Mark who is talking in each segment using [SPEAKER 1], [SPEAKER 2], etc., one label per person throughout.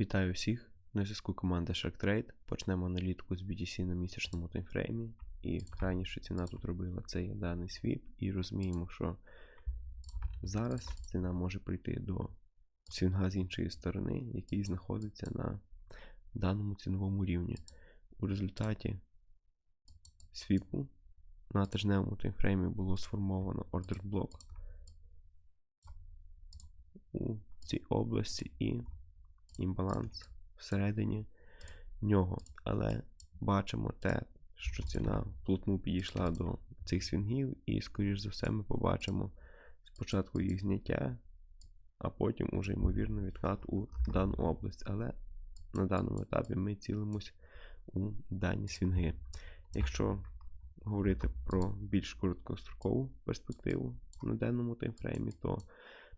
[SPEAKER 1] Вітаю всіх! На зв'язку команда SharkTrade. Почнемо аналітику з BTC на місячному таймфреймі. І крайніша ціна тут робила це є даний свіп. І розуміємо, що зараз ціна може прийти до свінга з іншої сторони, який знаходиться на даному ціновому рівні. У результаті свіпу на тижневому таймфреймі було сформовано ордер блок у цій області і імбаланс всередині нього. Але бачимо те, що ціна плотну підійшла до цих свінгів, і, скоріш за все, ми побачимо спочатку їх зняття, а потім уже, ймовірно, відкат у дану область. Але на даному етапі ми цілимось у дані свінги. Якщо говорити про більш короткострокову перспективу на денному таймфреймі, то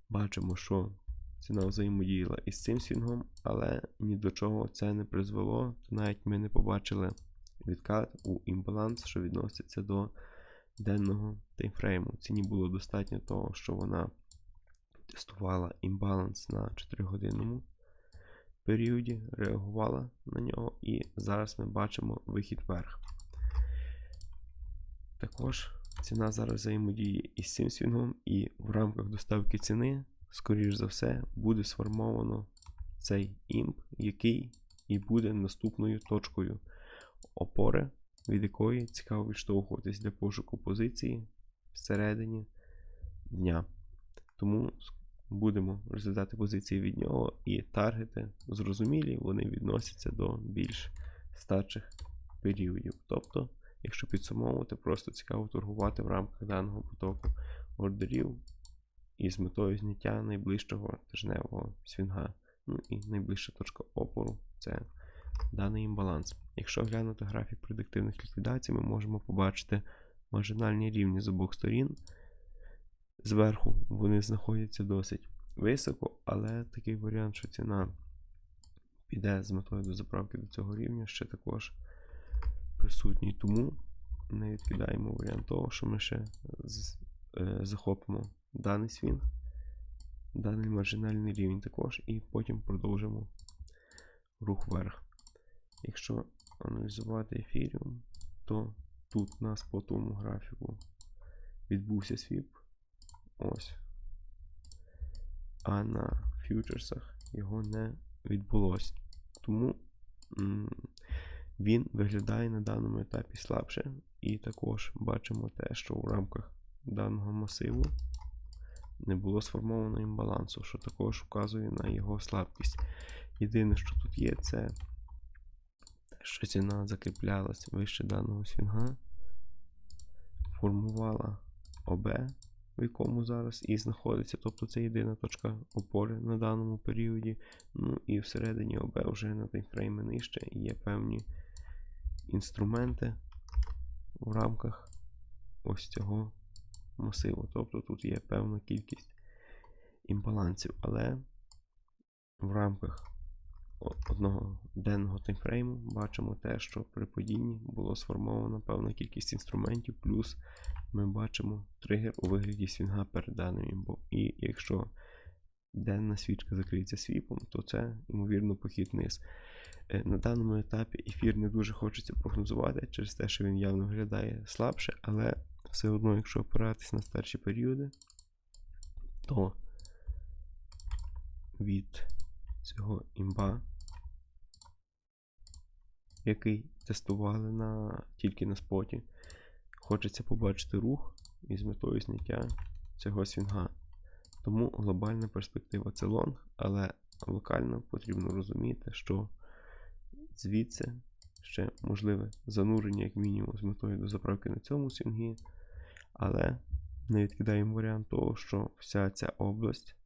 [SPEAKER 1] бачимо, що ціна взаємодіяла із цим свінгом, але ні до чого це не призвело. Навіть ми не побачили відкат у імбаланс, що відноситься до денного таймфрейму. Ціні було достатньо того, що вона тестувала імбаланс на 4-годинному періоді, реагувала на нього, і зараз ми бачимо вихід вверх. Також ціна зараз взаємодіє із цим свінгом, і в рамках доставки ціни скоріш за все, буде сформовано цей імп, який і буде наступною точкою опори, від якої цікаво відштовхуватись для пошуку позиції всередині дня. Тому будемо розглядати позиції від нього і таргети зрозумілі, вони відносяться до більш старших періодів. Тобто, якщо підсумовувати, просто цікаво торгувати в рамках даного потоку ордерів і з метою зняття найближчого тижневого свінга. Ну і найближча точка опору це даний імбаланс. Якщо глянути графік предиктивних ліквідацій, ми можемо побачити маржинальні рівні з обох сторін. Зверху вони знаходяться досить високо, але такий варіант, що ціна піде з метою до заправки до цього рівня, ще також присутній. Тому не відкидаємо варіант того, що ми ще е, захопимо даний свінг, даний маржинальний рівень також, і потім продовжимо рух вверх. Якщо аналізувати ефіріум, то тут на спотовому графіку відбувся свіп. Ось. А на фьючерсах його не відбулося. Тому він виглядає на даному етапі слабше. І також бачимо те, що в рамках даного масиву не було сформовано імбалансу, що також вказує на його слабкість. Єдине, що тут є, це що ціна закріплялась вище даного свінга, формувала ОБ, в якому зараз і знаходиться. Тобто це єдина точка опори на даному періоді. Ну і всередині ОБ вже на таймфрейми нижче є певні інструменти в рамках ось цього масиву. Тобто тут є певна кількість імбалансів, але в рамках одного денного таймфрейму бачимо те, що при падінні було сформовано певна кількість інструментів, плюс ми бачимо тригер у вигляді свінга перед даним імбом. І якщо денна свічка закриється свіпом, то це, ймовірно, похід вниз. Е, на даному етапі ефір не дуже хочеться прогнозувати через те, що він явно виглядає слабше, але все одно, якщо опиратись на старші періоди, то від цього імба, який тестували на, тільки на споті, хочеться побачити рух із метою зняття цього свінга. Тому глобальна перспектива це лонг, але локально потрібно розуміти, що звідси ще можливе занурення, як мінімум, з метою до заправки на цьому свінгі. Але не відкидаємо варіант того, що вся ця область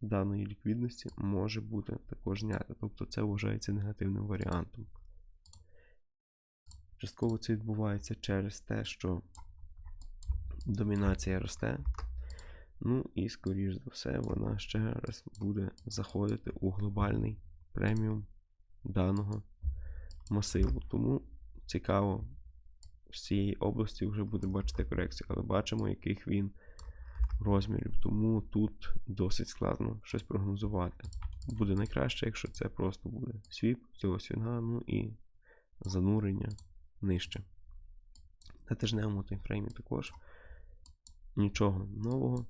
[SPEAKER 1] даної ліквідності може бути також знята. Тобто це вважається негативним варіантом. Частково це відбувається через те, що домінація росте. Ну і, скоріш за все, вона ще раз буде заходити у глобальний преміум даного масиву. Тому цікаво з цієї області вже буде бачити корекцію, але бачимо, яких він розмірів. Тому тут досить складно щось прогнозувати. буде найкраще, якщо це просто буде свіп цього свінга, ну і занурення нижче. На тижневому таймфреймі також нічого нового.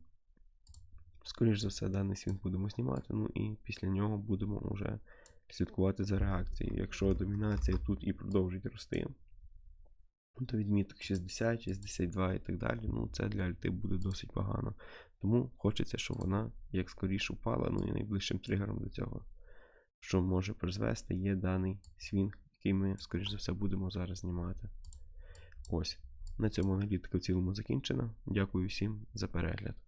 [SPEAKER 1] Скоріше за все, даний свінг будемо знімати, ну і після нього будемо вже слідкувати за реакцією. Якщо домінація тут і продовжить рости, то відміток 60, 62 і так далі, ну це для альти буде досить погано. Тому хочеться, щоб вона як скоріше впала, ну і найближчим тригером до цього, що може призвести, є даний свінг, який ми, скоріш за все, будемо зараз знімати. Ось. На цьому аналітика в цілому закінчена. Дякую всім за перегляд.